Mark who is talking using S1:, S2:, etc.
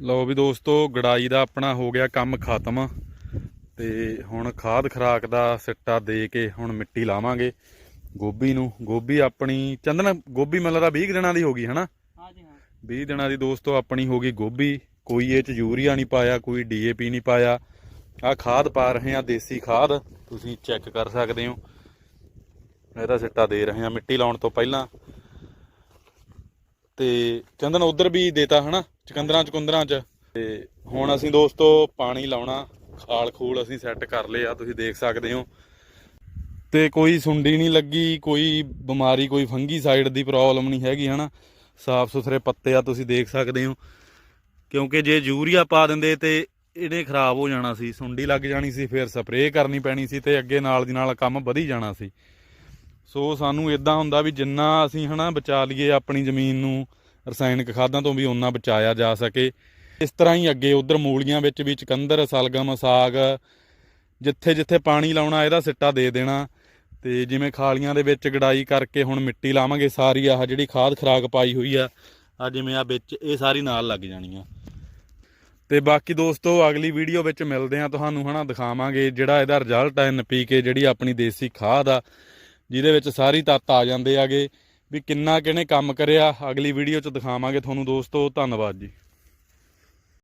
S1: ਲਓ ਵੀ ਦੋਸਤੋ ਗੜਾਈ ਦਾ ਆਪਣਾ ਹੋ ਗਿਆ ਕੰਮ ਖਤਮ ਤੇ ਹੁਣ ਖਾਦ ਖਰਾਕ ਦਾ ਸਿੱਟਾ ਦੇ ਕੇ ਹੁਣ ਮਿੱਟੀ ਲਾਵਾਂਗੇ। ਗੋਭੀ ਨੂੰ ਗੋਭੀ ਆਪਣੀ ਚੰਦਨ ਗੋਭੀ ਮੈਨੂੰ ਲੱਗਦਾ 20 ਕੁ ਦਿਨਾਂ ਦੀ ਹੋ ਗਈ ਹਨਾ?
S2: ਹਾਂ ਜੀ ਹਾਂ।
S1: 20 ਦਿਨਾਂ ਦੀ ਦੋਸਤੋ ਆਪਣੀ ਹੋ ਗਈ ਗੋਭੀ। ਕੋਈ ਇਹ ਚ ਯੂਰੀਆ ਨਹੀਂ ਪਾਇਆ ਕੋਈ ਡੀਏਪੀ ਨਹੀਂ ਪਾਇਆ। ਆ ਖਾਦ ਪਾ ਰਹੇ ਆ ਦੇਸੀ ਖਾਦ। ਤੁਸੀਂ ਚੈੱਕ ਕਰ ਸਕਦੇ ਹੋ। ਇਹਦਾ ਸਿੱਟਾ ਦੇ ਰਹੇ ਆ ਮਿੱਟੀ ਲਾਉਣ ਤੋਂ ਪਹਿਲਾਂ। ਤੇ ਚੰਦਨ ਉਧਰ ਵੀ ਦੇਤਾ ਹਨਾ? ਚਕੰਦਰਾਂ, ਚਕੁੰਦਰਾਂ ਚ। ਤੇ ਹੁਣ ਅਸੀਂ ਦੋਸਤੋ ਪਾਣੀ ਲਾਉਣਾ, ਖਾਲ ਖੂਲ ਅਸੀਂ ਸੈੱਟ ਕਰ ਲਏ ਆ, ਤੁਸੀਂ ਦੇਖ ਸਕਦੇ ਹੋ। ਤੇ ਕੋਈ ਸੁੰਡੀ ਨਹੀਂ ਲੱਗੀ, ਕੋਈ ਬਿਮਾਰੀ, ਕੋਈ ਫੰਗੀ ਸਾਈਡ ਦੀ ਪ੍ਰੋਬਲਮ ਨਹੀਂ ਹੈਗੀ, ਹਨਾ? ਸਾਫ਼ ਸੁਥਰੇ ਪੱਤੇ ਆ, ਤੁਸੀਂ ਦੇਖ ਸਕਦੇ ਹੋ। ਕਿਉਂਕਿ ਜੇ ਯੂਰੀਆ ਪਾ ਦਿੰਦੇ ਤੇ ਇਹਨੇ ਖਰਾਬ ਹੋ ਜਾਣਾ ਸੀ, ਸੁੰਡੀ ਲੱਗ ਜਾਣੀ ਸੀ, ਫਿਰ ਸਪਰੇਅ ਕਰਨੀ ਪੈਣੀ ਸੀ ਤੇ ਅੱਗੇ ਨਾਲ ਦੀ ਨਾਲ ਕੰਮ ਵਧੀ ਜਾਣਾ ਸੀ। ਸੋ ਸਾਨੂੰ ਇਦਾਂ ਹੁੰਦਾ ਵੀ ਜਿੰਨਾ ਅਸੀਂ, ਹਨਾ, ਬਚਾ ਲਈਏ ਆਪਣੀ ਜ਼ਮੀਨ ਨੂੰ ਰਸਾਇਣਿਕ ਖਾਦਾਂ ਤੋਂ ਵੀ ਓਨਾ ਬਚਾਇਆ ਜਾ ਸਕੇ। ਇਸ ਤਰ੍ਹਾਂ ਹੀ ਅੱਗੇ ਉਧਰ ਮੂਲੀਆਂ ਵਿੱਚ ਵੀ ਚਕੰਦਰ, ਸਲਗਮ, ਸਾਗ ਜਿੱਥੇ ਜਿੱਥੇ ਪਾਣੀ ਲਾਉਣਾ, ਇਹਦਾ ਸਿੱਟਾ ਦੇ ਦੇਣਾ। ਤੇ ਜਿਵੇਂ ਖਾਲੀਆਂ ਦੇ ਵਿੱਚ ਗੜਾਈ ਕਰਕੇ ਹੁਣ ਮਿੱਟੀ ਲਾਵਾਂਗੇ, ਸਾਰੀ ਆਹ ਜਿਹੜੀ ਖਾਦ ਖਰਾਕ ਪਾਈ ਹੋਈ ਆ ਆ ਜਿਵੇਂ ਆ ਵਿੱਚ, ਇਹ ਸਾਰੀ ਨਾਲ ਲੱਗ ਜਾਣੀ ਆ। ਤੇ ਬਾਕੀ ਦੋਸਤੋ, ਅਗਲੀ ਵੀਡੀਓ ਵਿੱਚ ਮਿਲਦੇ ਆ ਤੁਹਾਨੂੰ, ਹਨਾ, ਦਿਖਾਵਾਂਗੇ ਜਿਹੜਾ ਇਹਦਾ ਰਿਜ਼ਲਟ ਹੈ ਐਨਪੀਕੇ ਜਿਹੜੀ ਆਪਣੀ ਦੇਸੀ ਖਾਦ ਆ, ਜਿਹਦੇ ਵਿੱਚ ਸਾਰੀ ਤੱਤ ਆ ਜਾਂਦੇ ਆਗੇ। ਵੀ ਕਿੰਨਾ ਕਿਹਨੇ ਕੰਮ ਕਰਿਆ ਅਗਲੀ ਵੀਡੀਓ 'ਚ ਦਿਖਾਵਾਂਗੇ। ਤੁਹਾਨੂੰ ਦੋਸਤੋ ਧੰਨਵਾਦ ਜੀ।